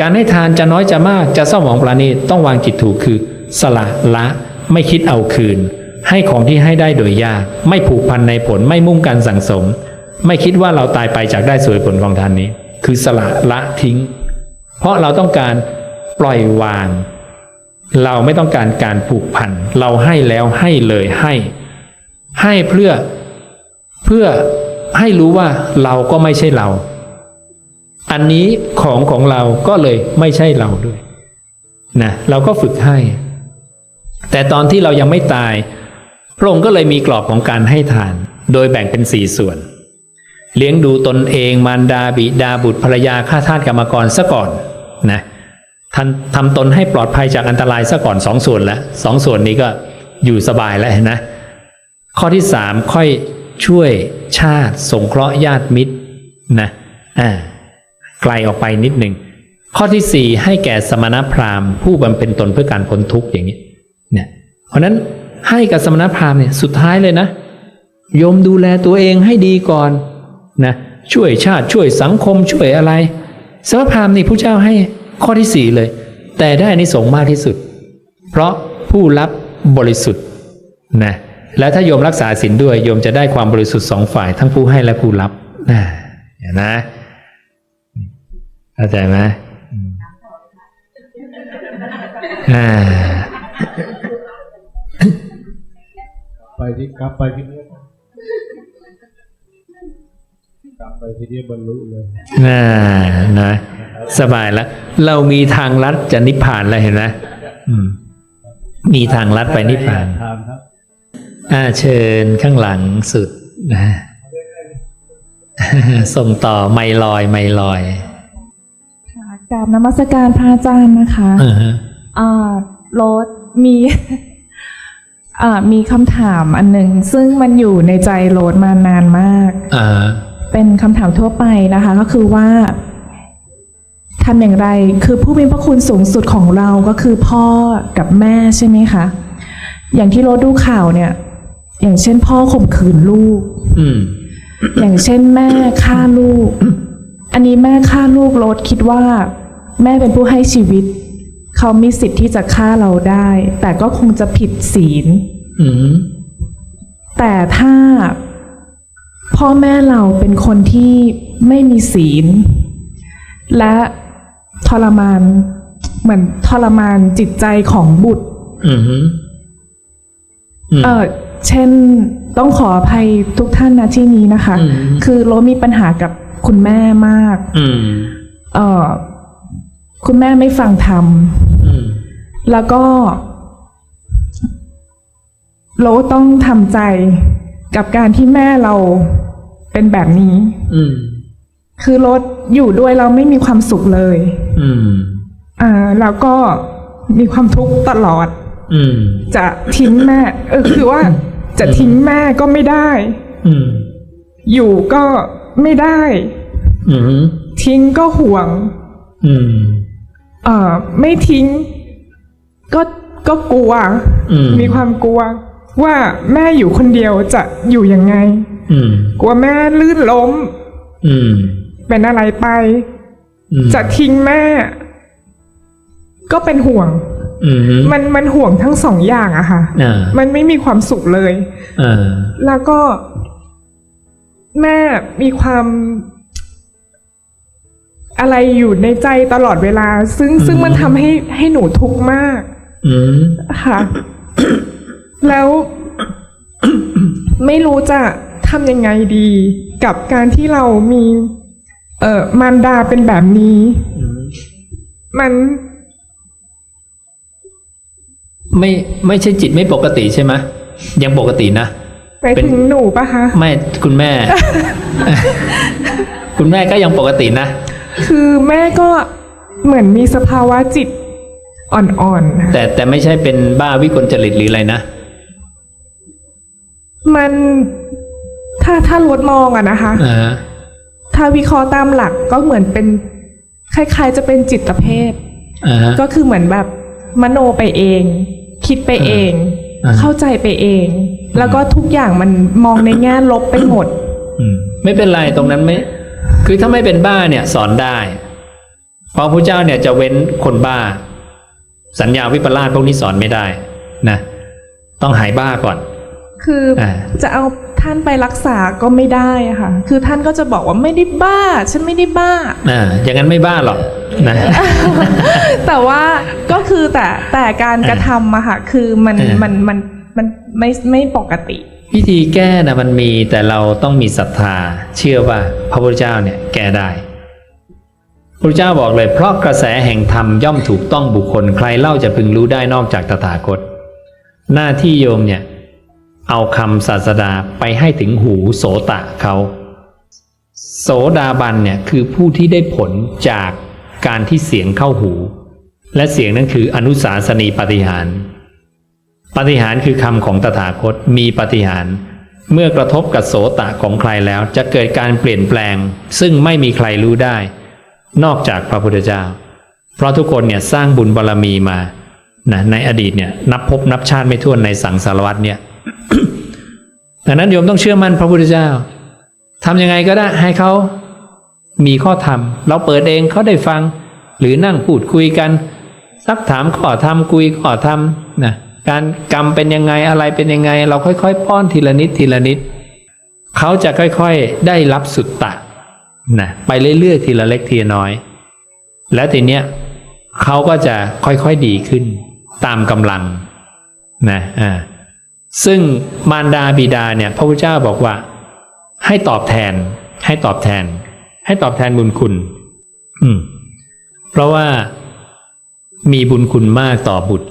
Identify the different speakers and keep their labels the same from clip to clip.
Speaker 1: การให้ทานจะน้อยจะมากจะเศร้าหมองปราณีตต้องวางจิตถูกคือ สละละไม่คิดเอาคืน ให้ของที่ให้ได้โดยยาก ไม่ผูกพันในผลไม่มุ่งการสั่งสม ไม่คิดว่าเราตายไปจากได้สวยผลของทานนี้ คือสละละทิ้ง เพราะเราต้องการปล่อยวาง เราไม่ต้องการการผูกพันเราให้แล้วให้เลยให้ ให้เพื่อเพื่อให้รู้ว่าเราก็ไม่ใช่เรา อันนี้ของของเราก็เลยไม่ใช่เราด้วยนะเราก็ฝึกให้ แต่ตอนที่เรายังไม่ตาย พระองค์ก็เลยมีกรอบของการให้ทาน โดยแบ่งเป็นสี่ส่วน เลี้ยงดูตนเองมารดาบิดาบุตรภรรยาข้าทาสกรรมกรซะก่อนนะท่านทำตนให้ปลอดภัยจากอันตรายซะก่อนสองส่วนแล้วสองส่วนนี้ก็อยู่สบายแล้วนะ ข้อที่สามค่อยช่วยชาติ สงเคราะห์ญาติมิตรนะอ่า ไกลออกไปนิดหนึ่งข้อที่สี่ให้แก่สมณพราหมณ์ ผู้บำเพ็ญตนเพื่อการพ้นทุกข์อย่างนี้เนี่ยเพราะนั้นให้กับสมณพราหมณ์เนี่ยสุดท้ายเลยนะโยมดูแลตัวเองให้ดีก่อนนะช่วยชาติช่วยสังคมช่วยอะไร สมณพราหมณ์นี่ผู้เจ้าให้ข้อที่สี่เลย แต่ได้นิสงส์มากที่สุด เพราะผู้รับบริสุทธิ์นะและถ้าโยมรักษาศีลด้วยโยมจะได้ความบริสุทธิ์สองฝ่าย ทั้งผู้ให้และผู้รับนะนะ เข้าใจไหมอืมอ่า
Speaker 2: ไปที่กลับไปที่นี่กลับไปที่นี่บรรลุเลย
Speaker 1: น่านะสบายแล้ว เรามีทางลัดจะนิพพานแล้วเห็นไหมอืมมีทางลัดไปนิพพาน
Speaker 2: ทางครับ
Speaker 1: อ่าเชิญข้างหลังสุดนะส่งต่อไม่ลอยไม่ลอย
Speaker 3: ค่ะ กราบนมัสการพระอาจารย์นะคะ
Speaker 1: อ่าฮะ
Speaker 3: อ่าโรสมีอ่ามีคำถามอันหนึ่งซึ่งมันอยู่ในใจโรสมานานมาก
Speaker 1: อ่า
Speaker 3: เป็นคำถามทั่วไปนะคะ ก็คือว่าทำอย่างไร คือผู้มีพระคุณสูงสุดของเราก็คือพ่อกับแม่ใช่ไหมคะ อย่างที่โรสดูข่าวเนี่ย อย่างเช่นพ่อข่มขืนลูก
Speaker 1: อืม
Speaker 3: อย่างเช่นแม่ฆ่าลูก อันนี้แม่ฆ่าลูกโรสคิดว่า แม่เป็นผู้ให้ชีวิต เขามีสิทธิ์ที่จะฆ่าเราได้ แต่ก็คงจะผิดศีล
Speaker 1: อืม
Speaker 3: แต่ถ้าพ่อแม่เราเป็นคนที่ไม่มีศีล และทรมานเหมือนทรมานจิตใจของบุตร
Speaker 1: อืมอืม
Speaker 3: เออเช่นต้องขออภัยทุกท่านนะที่นี้นะคะ
Speaker 1: อืม
Speaker 3: คือโรสมีปัญหากับ คุณแม่มาก
Speaker 1: อืม
Speaker 3: เออคุณแม่ไม่ฟังธรรม
Speaker 1: อืม
Speaker 3: แล้วก็ เราต้องทำใจกับการที่แม่เราเป็นแบบนี้
Speaker 1: อืม
Speaker 3: คือรถอยู่ด้วยเราไม่มีความสุขเลย
Speaker 1: อืม
Speaker 3: อ่า แล้วก็มีความทุกข์ตลอด
Speaker 1: อืม
Speaker 3: จะทิ้งแม่ เออ คือว่าจะทิ้งแม่ก็ไม่ได้
Speaker 1: อืม
Speaker 3: อยู่ก็ ไม่ได้
Speaker 1: อืม
Speaker 3: ทิ้งก็ห่วง
Speaker 1: อืม
Speaker 3: เอ่อ ไม่ทิ้ง ก็ก็กลัว
Speaker 1: อืม
Speaker 3: มีความกลัว ว่าแม่อยู่คนเดียวจะอยู่ยังไง
Speaker 1: อืม
Speaker 3: กลัวแม่ลื่นล้ม
Speaker 1: อืม
Speaker 3: เป็นอะไรไป
Speaker 1: อืม
Speaker 3: จะทิ้งแม่ ก็เป็นห่วง
Speaker 1: อืม
Speaker 3: มันมันห่วงทั้งสองอย่างอะค่ะ
Speaker 1: อ่า
Speaker 3: มันไม่มีความสุขเลย
Speaker 1: อ่า
Speaker 3: แล้วก็ แม่มีความ อะไรอยู่ในใจตลอดเวลา ซึ่งซึ่งมันทำให้ให้หนูทุกข์มาก
Speaker 1: อืม
Speaker 3: ค่ะ แล้ว ไม่รู้จะทำยังไงดี กับการที่เรามี เอ่อมารดาเป็นแบบนี้
Speaker 1: อืม
Speaker 3: มัน
Speaker 1: ไม่ไม่ใช่จิตไม่ปกติใช่ไหมยังปกตินะ
Speaker 3: ไป
Speaker 1: เป็น
Speaker 3: ถึงหนูปะคะ
Speaker 1: ไม่คุณแม่ คุณแม่ก็ยังปกตินะ
Speaker 3: คือแม่ก็เหมือนมีสภาวะจิตอ่อนๆ
Speaker 1: แต่แต่ไม่ใช่เป็นบ้าวิกลจริตหรืออะไรนะ
Speaker 3: มันถ้าถ้าลดมองอะนะคะ
Speaker 1: อ่า
Speaker 3: ถ้าวิเคราะห์ตามหลักก็เหมือนเป็น คล้ายๆ จะเป็นจิตเภท
Speaker 1: อ่า
Speaker 3: ก็คือเหมือนแบบมโนไปเอง คิดไปเอง
Speaker 1: อ่า
Speaker 3: เข้าใจไปเอง แล้วก็ทุกอย่างมันมองในแง่ลบไปหมด
Speaker 1: อืมไม่เป็นไรตรงนั้นไม่ คือถ้าไม่เป็นบ้าเนี่ย สอนได้เพราะพระเจ้าเนี่ยจะเว้นคนบ้า สัญญาวิปลาสพวกนี้สอนไม่ได้นะต้องหายบ้าก่อน
Speaker 3: คืออาจะเอาท่านไปรักษาก็ไม่ได้อะค่ะ คือท่านก็จะบอกว่าไม่ได้บ้า ฉันไม่ได้บ้า
Speaker 1: อ่าอย่างนั้นไม่บ้าหรอกนะ
Speaker 3: แต่ว่าก็คือแต่แต่การกระทำอะค่ะคือมัน
Speaker 1: เออ
Speaker 3: มันมัน มันไม่ไม่ปกติ
Speaker 1: วิธีแก้นะมันมีแต่เราต้องมีศรัทธา เชื่อว่าพระพุทธเจ้าเนี่ยแก้ได้พระพุทธเจ้าบอกเลยเพราะกระแสแห่งธรรมย่อมถูกต้องบุคคลใครเล่าจะพึงรู้ได้นอกจากตถาคต หน้าที่โยมเนี่ย เอาคำศาสดาไปให้ถึงหูโสตะเขา โสดาบันเนี่ยคือผู้ที่ได้ผลจากการที่เสียงเข้าหู และเสียงนั้นคืออนุสาสนีปฏิหาร ปฏิหารคือคำของตถาคตมีปฏิหาร เมื่อกระทบกับโสตะของใครแล้วจะเกิดการเปลี่ยนแปลง ซึ่งไม่มีใครรู้ได้ นอกจากพระพุทธเจ้า เพราะทุกคนเนี่ยสร้างบุญบารรมีมานะในอดีตเนี่ยนับพบนับชาติไม่ถ้วนในสังสารวัตเนี่ยดังนั้นโยมต้องเชื่อมั่นพระพุทธเจ้าทำยังไงก็ได้ให้เขามีข้อธรรม เราเปิดเองเขาได้ฟัง หรือนั่งพูดคุยกัน ซักถามข้อธรรมคุยข้อธรรมนะ การกรรมเป็นยังไงอะไรเป็นยังไง เราค่อยๆ ป้อนทีละนิดทีละนิด เขาจะค่อยๆได้รับสุตตะนะไปเรื่อยๆทีละเล็กทีละน้อย แล้วทีเนี้ยเขาก็จะค่อยๆดีขึ้น ตามกำลังนะอ่าซึ่งมารดาบิดาเนี่ย พระพุทธเจ้าบอกว่า ให้ตอบแทน ให้ตอบแทน ให้ตอบแทนบุญคุณ อืม เพราะว่ามีบุญคุณมากต่อบุตร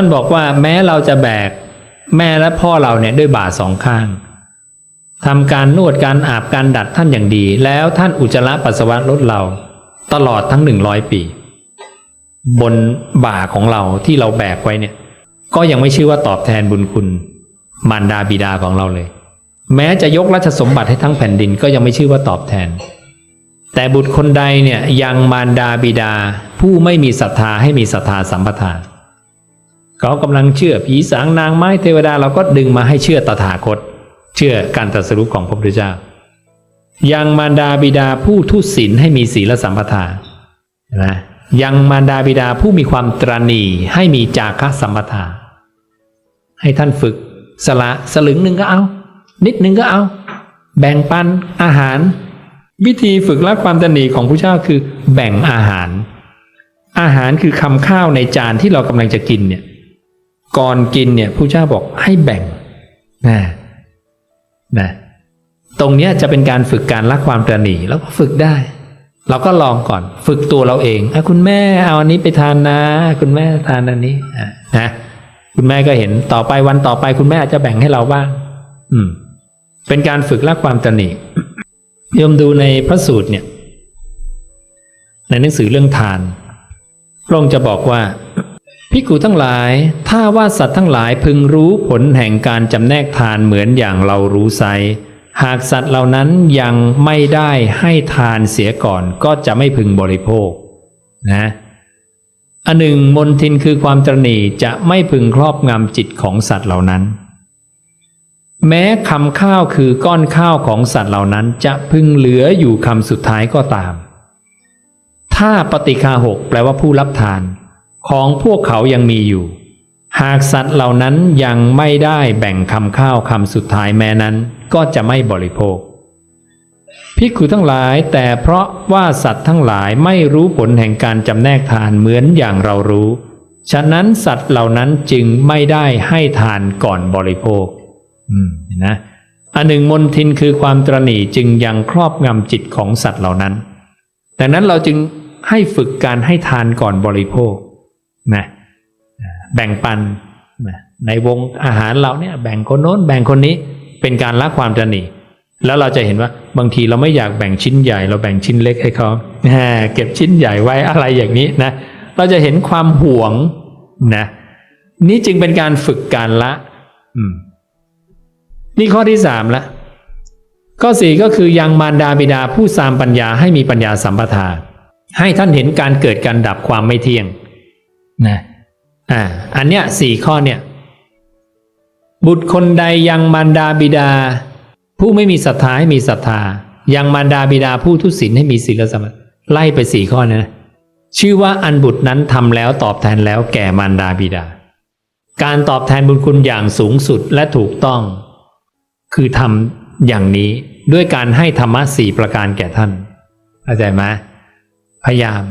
Speaker 1: ท่านบอกว่าแม้เราจะแบกแม่และพ่อเราเนี่ยด้วยบาสองข้างทำการนวดการอาบการดัดท่านอย่างดี แล้วท่านอุจจาระปัสสาวะลดเรา ตลอดทั้งหนึ่งร้อยปี บนบ่าของเราที่เราแบกไว้เนี่ย ก็ยังไม่ชื่อว่าตอบแทนบุญคุณ มารดาบิดาของเราเลย แม้จะยกราชสมบัติให้ทั้งแผ่นดินก็ยังไม่ชื่อว่าตอบแทน แต่บุตรคนใดเนี่ยยังมารดาบิดาผู้ไม่มีศรัทธาให้มีศรัทธาสัมปทาน เขากำลังเชื่อผีสางนางไม้เทวดาเราก็ดึงมาให้เชื่อตถาคต เชื่อการตรัสรู้ของพระพุทธเจ้ายังมารดาบิดาผู้ทุศีลให้มีศีลสัมปทานะยังมารดาบิดาผู้มีความตรณีให้มีจาคะสัมปทา ให้ท่านฝึกสละสลึงหนึ่งก็เอา นิดหนึ่งก็เอา แบ่งปันอาหาร วิธีฝึกละความตระหนีของพระเจ้าคือ แบ่งอาหาร อาหารคือคำข้าวในจานที่เรากำลังจะกินเนี่ย ก่อนกินเนี่ยพระเจ้าบอกให้แบ่งนะนะตรงเนี้ยจะเป็นการฝึกการละความตระหนีแล้วก็ฝึกได้ เราก็ลองก่อนฝึกตัวเราเองอคุณแม่เอาอันนี้ไปทานนะ คุณแม่ทานอันนี้นะคุณแม่ก็เห็นต่อไปวันต่อไป คุณแม่อาจจะแบ่งให้เราบ้างอืม เป็นการฝึกละความตระหนีโยมดูในพระสูตรเนี่ย ในหนังสือเรื่องทานพระองค์จะบอกว่า พิกุทั้งหลาย ถ้าว่าสัตว์ทั้งหลายพึงรู้ผลแห่งการจำแนกทานเหมือนอย่างเรารู้ไซหากสัตว์เหล่านั้นยังไม่ได้ให้ทานเสียก่อนก็จะไม่พึงบริโภคนะอันหนึ่งมนทินคือความตรณีจะไม่พึงครอบงำจิตของสัตว์เหล่านั้น แม้คำข้าวคือก้อนข้าวของสัตว์เหล่านั้นจะพึงเหลืออยู่คำสุดท้ายก็ตาม ถ้าปฏิคาหกแปลว่าผู้รับทาน ของพวกเขายังมีอยู่ หากสัตว์เหล่านั้นยังไม่ได้แบ่งคำข้าวคำสุดท้ายแม้นั้น ก็จะไม่บริโภคภิกขุทั้งหลายแต่เพราะว่าสัตว์ทั้งหลายไม่รู้ผลแห่งการจำแนกทานเหมือนอย่างเรารู้ ฉะนั้นสัตว์เหล่านั้นจึงไม่ได้ให้ทานก่อนบริโภค อืมนะอันหนึ่งมนทินคือความตรณีจึงยังครอบงำจิตของสัตว์เหล่านั้น ดังนั้นเราจึงให้ฝึกการให้ทานก่อนบริโภค นะแบ่งปันนะในวงอาหารเราเนี่ยแบ่งคนโน้นแบ่งคนนี้เป็นการละความตรณีแล้วเราจะเห็นว่าบางทีเราไม่อยากแบ่งชิ้นใหญ่ เราแบ่งชิ้นเล็กให้เขาเก็บชิ้นใหญ่ไว้อะไรอย่างนี้นะเราจะเห็นความห่วงนะนี่จึงเป็นการฝึกการละนี่ข้อที่สามละข้อสี่ก็คือยังมารดาบิดาผู้สามปัญญาให้มีปัญญาสัมปทาให้ท่านเห็นการเกิดการดับความไม่เที่ยง นะอ่าอันเนี้ยสี่ข้อเนี่ยบุตรคนใดยังมารดาบิดา ผู้ไม่มีศรัทธาให้มีศรัทธา ยังมารดาบิดาผู้ทุศีลให้มีศีลสมาธิไล่ไปสี่ข้อนะชื่อว่าอันบุตรนั้นทำแล้วตอบแทนแล้วแก่มารดาบิดา การตอบแทนบุญคุณอย่างสูงสุดและถูกต้อง คือทำอย่างนี้ด้วยการให้ธรรมะสี่ประการแก่ท่านเข้าใจไหมพยายาม